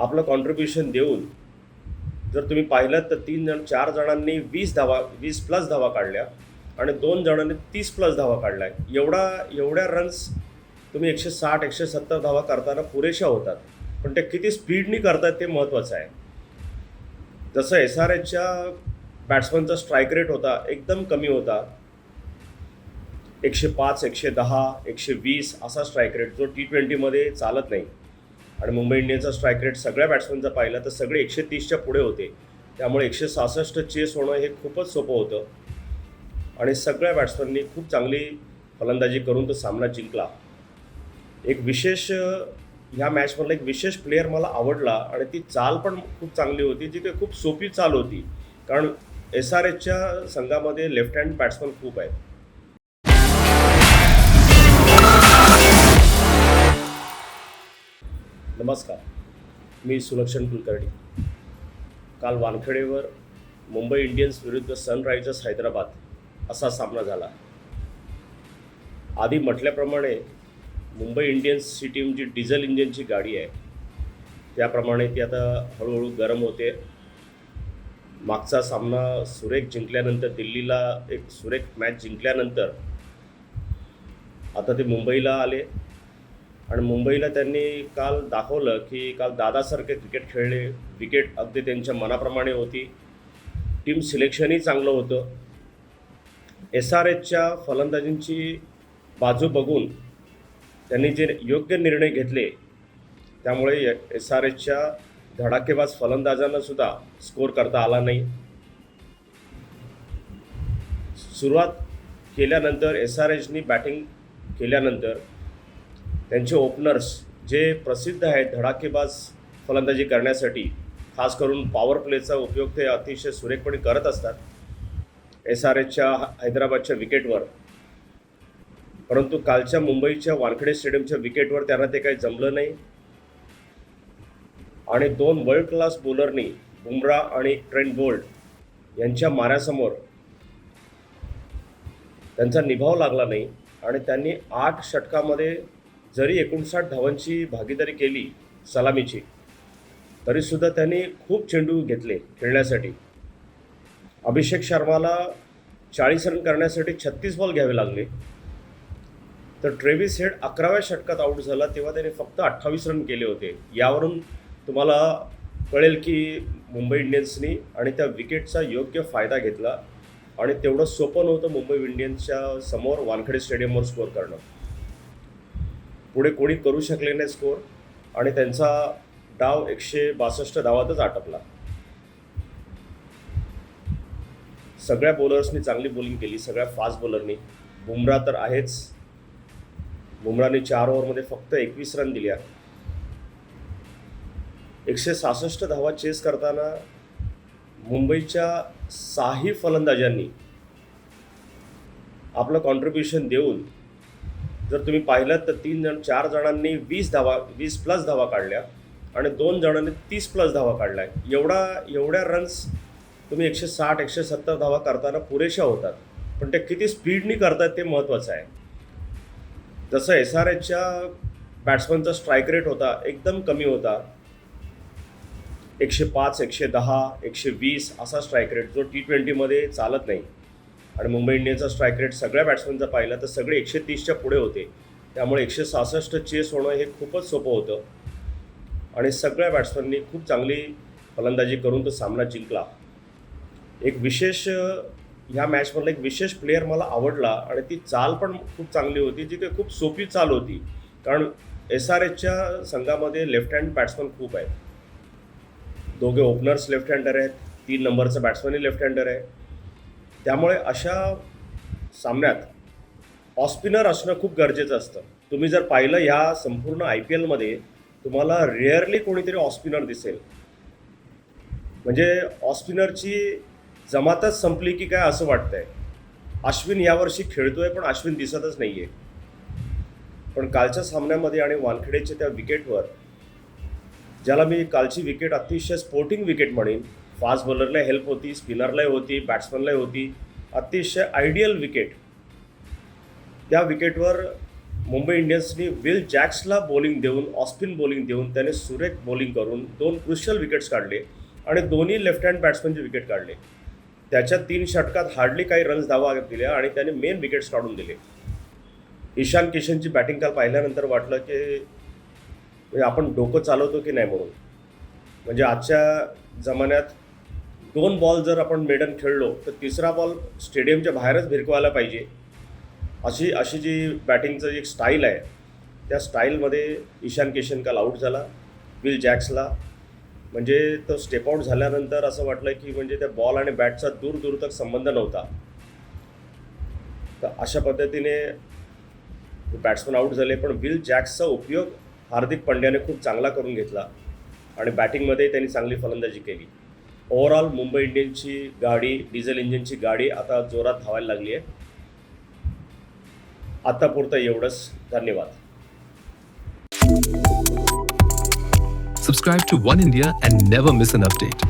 आपलं कॉन्ट्रीब्युशन देऊन जर तुम्ही पाहिलं तर तीन जण चार जणांनी वीस धावा वीस प्लस धावा काढल्या आणि दोन जणांनी तीस प्लस धावा काढल्या. एवढा एवढ्या रन्स तुम्ही एकशे साठ एकशे सत्तर धावा करताना पुरेशा होतात. पण ते किती स्पीडनी करतात ते महत्त्वाचं आहे. जसं एस आर एचच्या बॅट्समनचा स्ट्राईक रेट होता एकदम कमी होता. एकशे पाच एकशे दहा एकशे वीस असा स्ट्राईक रेट जो टी ट्वेंटीमध्ये चालत नाही. आणि मुंबई इंडियन्सचा स्ट्राईक रेट सगळ्या बॅट्समनचा पाहिला तर सगळे एकशे तीसच्या पुढे होते. त्यामुळे एकशे सहासष्ट चेस होणं हे खूपच सोपं होतं. आणि सगळ्या बॅट्समननी खूप चांगली फलंदाजी करून तो सामना जिंकला. एक विशेष ह्या मॅचमधला एक विशेष प्लेअर मला आवडला आणि ती चाल पण खूप चांगली होती जी काही खूप सोपी चाल होती. कारण एस आर एचच्या संघामध्ये लेफ्ट हँड बॅट्समन खूप आहेत. नमस्कार. मी सुलक्षण कुलकर्णी. काल वानखेडेवर मुंबई इंडियन्स विरुद्ध सनरायझर्स हैदराबाद असा सामना झाला. आधी म्हटल्याप्रमाणे मुंबई इंडियन्सची टीम जी डिझेल इंजिनची गाडी आहे त्याप्रमाणे ती आता हळूहळू गरम होते. मागचा सामना सुरेख जिंकल्यानंतर दिल्लीला एक सुरेख मॅच जिंकल्यानंतर आता ते मुंबईला आले. आणि मुंबईला त्यांनी काल दाखवलं की काल दादासारखे क्रिकेट खेळले विकेट अगदी त्यांच्या मनाप्रमाणे होती. टीम सिलेक्शनही चांगलं होतं. एस आर एचच्या फलंदाजींची बाजू बघून त्यांनी जे योग्य निर्णय घेतले त्यामुळे एस आर एचच्या धडाकेबाज फलंदाजांना सुद्धा स्कोर करता आला नाही. सुरुवात केल्यानंतर एस आर एचनी बॅटिंग केल्यानंतर त्यांचे ओपनर्स जे प्रसिद्ध आहेत धडाकेबाज फलंदाजी करण्यासाठी खास करून पॉवर प्लेचा उपयोग ते अतिशय सुरेखपणे करत असतात. एस आर एचच्या हैदराबादच्या विकेटवर परंतु कालच्या मुंबईच्या वानखेडे स्टेडियमच्या विकेटवर त्यांना ते काही जमलं नाही. आणि दोन वर्ल्ड क्लास बॉलरनी बुमरा आणि ट्रेंट बोल्ट यांच्या माऱ्यासमोर त्यांचा निभाव लागला नाही. आणि त्यांनी आठ षटकामध्ये जरी एकोणसाठ धावांची भागीदारी केली सलामीची तरीसुद्धा त्यांनी खूप चेंडू घेतले खेळण्यासाठी. अभिषेक शर्माला चाळीस रन करण्यासाठी छत्तीस बॉल घ्यावे लागले. तर ट्रेविस हेड अकराव्या षटकात आऊट झाला तेव्हा त्याने फक्त अठ्ठावीस रन केले होते. यावरून तुम्हाला कळेल की मुंबई इंडियन्सनी आणि त्या विकेटचा योग्य फायदा घेतला आणि तेवढं सोपं नव्हतं मुंबई इंडियन्सच्या समोर वानखेडे स्टेडियमवर स्कोअर करणं. पुढे कोणी करू शकले नाही स्कोअर आणि त्यांचा डाव एकशे बासष्ट धावातच आटपला. सगळ्या बॉलर्सनी चांगली बॉलिंग केली सगळ्या फास्ट बॉलरनी बुमरा तर आहेच. बुमराने चार ओव्हरमध्ये फक्त एकवीस रन दिल्या एकशे सहासष्ट धावा चेस करताना मुंबईच्या साही फलंदाजांनी आपलं कॉन्ट्रीब्युशन देऊन जर तुम्ही पाहिलं तर तीन जण चार जणांनी वीस धावा वीस प्लस धावा काढल्या आणि दोन जणांनी तीस प्लस धावा काढल्या. एवढा एवढ्या रन्स तुम्ही एकशे साठ एकशे सत्तर धावा करताना पुरेशा होतात. पण ते किती स्पीडनी करतात ते महत्त्वाचं आहे. जसं एस आर एचच्या बॅट्समनचा स्ट्राईक रेट होता एकदम कमी होता. एकशे पाच एकशे दहा एकशे वीस असा स्ट्राईक रेट जो टी ट्वेंटीमध्ये चालत नाही. आणि मुंबई इंडियन्सचा स्ट्राईक रेट सगळ्या बॅट्समनचा पाहिला तर सगळे एकशे तीसच्या पुढे होते. त्यामुळे एकशे सहासष्ट चेस होणं हे खूपच सोपं होतं. आणि सगळ्या बॅट्समननी खूप चांगली फलंदाजी करून तो सामना जिंकला. एक विशेष ह्या मॅचमधला एक विशेष प्लेअर मला आवडला आणि ती चाल पण खूप चांगली होती जी काही खूप सोपी चाल होती. कारण एस आर एचच्या संघामध्ये लेफ्ट हँड बॅट्समन खूप आहेत. दोघे ओपनर्स लेफ्ट हँडर आहेत तीन नंबरचा बॅट्समनही लेफ्ट हँडर आहे. त्यामुळे अशा सामन्यात ऑस्पिनर असणं खूप गरजेचं असतं. तुम्ही जर पाहिलं ह्या संपूर्ण आय पी एलमध्ये तुम्हाला रेअरली कोणीतरी ऑस्पिनर दिसेल. म्हणजे ऑस्पिनरची जमातच संपली की काय असं वाटतंय. अश्विन यावर्षी खेळतोय पण अश्विन दिसतच नाही आहे पण कालच्या सामन्यामध्ये आणि वानखेडेच्या त्या विकेटवर ज्याला मी कालची विकेट अतिशय स्पोर्टिंग विकेट म्हणेन फास्ट बॉलरला हेल्प होती स्पिनरलाही होती बॅट्समनलाही होती. अतिशय आयडियल विकेट त्या विकेटवर मुंबई इंडियन्सनी विल जॅक्सला बॉलिंग देऊन ऑस्पिन बॉलिंग देऊन त्याने सुरेख बॉलिंग करून दोन क्रुशियल विकेट्स काढले आणि दोन्ही लेफ्ट हँड बॅट्समनचे विकेट काढले. त्याच्या तीन षटकात हार्डली काही रन्स धावा दिल्या आणि त्याने मेन विकेट्स काढून दिले. ईशान किशनची बॅटिंग काल पाहिल्यानंतर वाटलं की म्हणजे आपण डोकं चालवतो की नाही म्हणून. म्हणजे आजच्या जमान्यात दोन बॉल जर आपण मेडन खेळलो तर तिसरा बॉल स्टेडियमच्या बाहेरच भिरकवायला पाहिजे. अशी अशी जी बॅटिंगचं एक स्टाईल आहे त्या स्टाईलमध्ये ईशान किशन काल आऊट झाला विल जॅक्सला. म्हणजे तो स्टेप आऊट झाल्यानंतर असं वाटलं की म्हणजे त्या बॉल आणि बॅटचा दूर दूर तक संबंध नव्हता. तर अशा पद्धतीने बॅट्समन आऊट झाले पण विल जॅक्सचा उपयोग हार्दिक पांड्याने खूप चांगला करून घेतला आणि बॅटिंगमध्ये त्यांनी चांगली फलंदाजी केली. ओव्हरऑल मुंबई इंडियनची गाडी डिझेल इंजिनची गाडी आता जोरात धावायला लागली आहे. आत्तापुरतं एवढंच. धन्यवाद. Subscribe to One India and never miss an update.